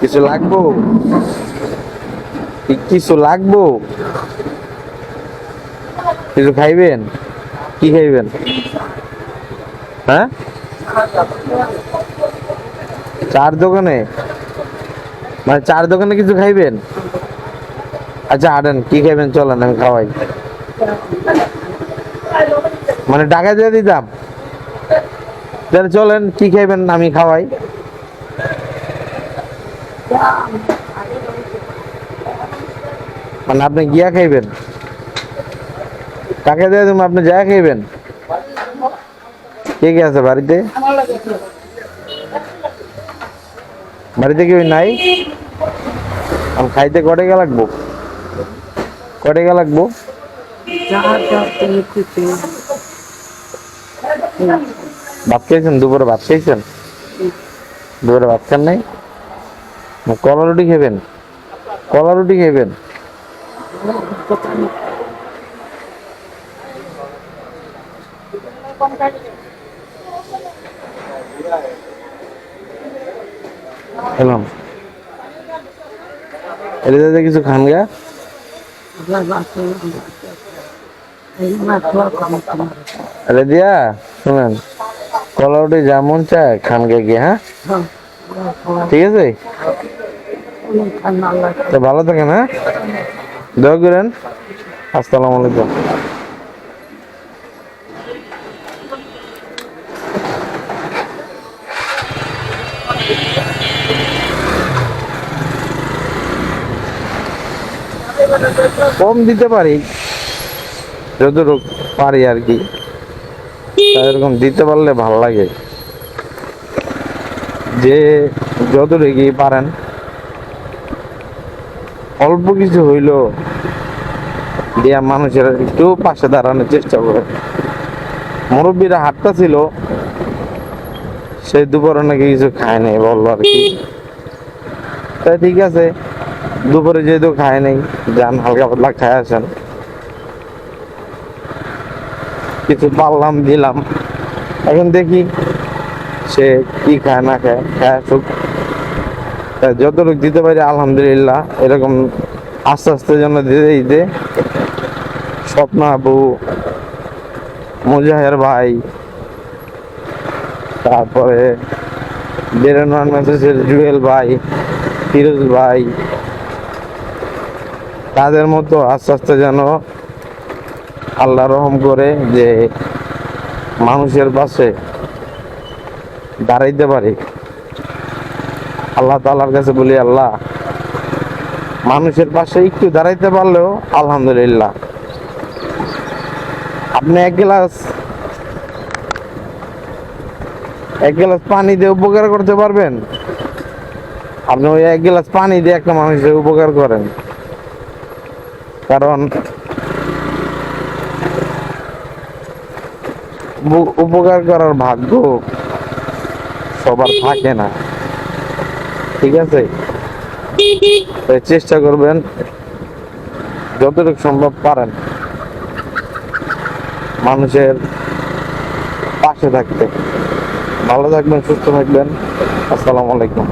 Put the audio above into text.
কিছু লাগবো? কিছু লাগবো? কিছু খাইবেন? কি খাইবেন? হ্যাঁ? চার দোকানে? মানে চার দোকানে কিছু খাইবেন? আচ্ছা আড়েন কি খাইবেন চলেন, আমি খাওয়াই। মানে টাকা দিয়ে দিতাম। তাহলে চলেন, কি খাইবেন আমি খাওয়াই। মানে আপনি গিয়া খাইবেন। কাকে দিয়ে তুমি? আপনি যা খাইবেন। কে কে আছে বাড়িতে? বাড়িতে কেউ নাই? আমি খাইতে কটে গা লাগবো? কটে গা লাগবো? ভাত খেয়েছেন? দুপুরে ভাত খেয়েছেন? দুপুরে ভাত খান নাই? কলা রুটি খেবেন? কলা রুটি খেবেন? এলাম কিছু খান গা? দিয়া শুনেন। কলা রুটি যেমন চায় খান গে গিয়ে হ্যাঁ। ঠিক আছে? তো ভালো থাকেন হ্যাঁ? দোয়া করেন। আসসালামু আলাইকুম। কম দিতে পারি যতটুকু পারি আর কি। এরকম দিতে পারলে ভালো লাগে। যে যতটুকু পারেন, অল্প কিছু হইল দিয়া মানুষের একটু পাশে দাঁড়ানোর চেষ্টা করে। মুরব্বীরা হাটটা ছিল সে দুপুরে নাকি কিছু খায় নাই বলল আর কি। তাই ঠিক আছে, দুপুরে যেহেতু খায় নাই, যান, হালকা পাতলা খায় আসেন। কিছু পারলাম, দিলাম। এখন দেখি সে কি খায়, না খায় খায় আসুক। যতটুকু দিতে পারি, আলহামদুলিল্লাহ, এরকম আস্তে আস্তে যেন দিতে দিতে স্বপ্ন আবু মুজাহের ভাই, তারপরে বেরোনার মেসেজের জুয়েল ভাই, ফিরোজ ভাই, তাদের মতো আস্তে আস্তে যেন আল্লাহ রহম করে যে মানুষের পাশে দাঁড়াইতে পারি। আল্লাহ তালার কাছে বলি, আল্লাহ, মানুষের পাশে একটু দাঁড়াইতে পারলেও আলহামদুলিল্লাহ। আপনি এক গ্লাস এক গ্লাস পানি দিয়ে উপকার করতে পারবেন? আপনি ওই এক গ্লাস পানি দিয়ে একটা মানুষের উপকার করেন। কারণ উপকার করার ভাগ্য সবার থাকে না। ঠিক আছে? চেষ্টা করবেন যতটুকু সম্ভব পারেন মানুষের পাশে থাকতে। ভালো থাকবেন, সুস্থ থাকবেন। আসসালামু আলাইকুম।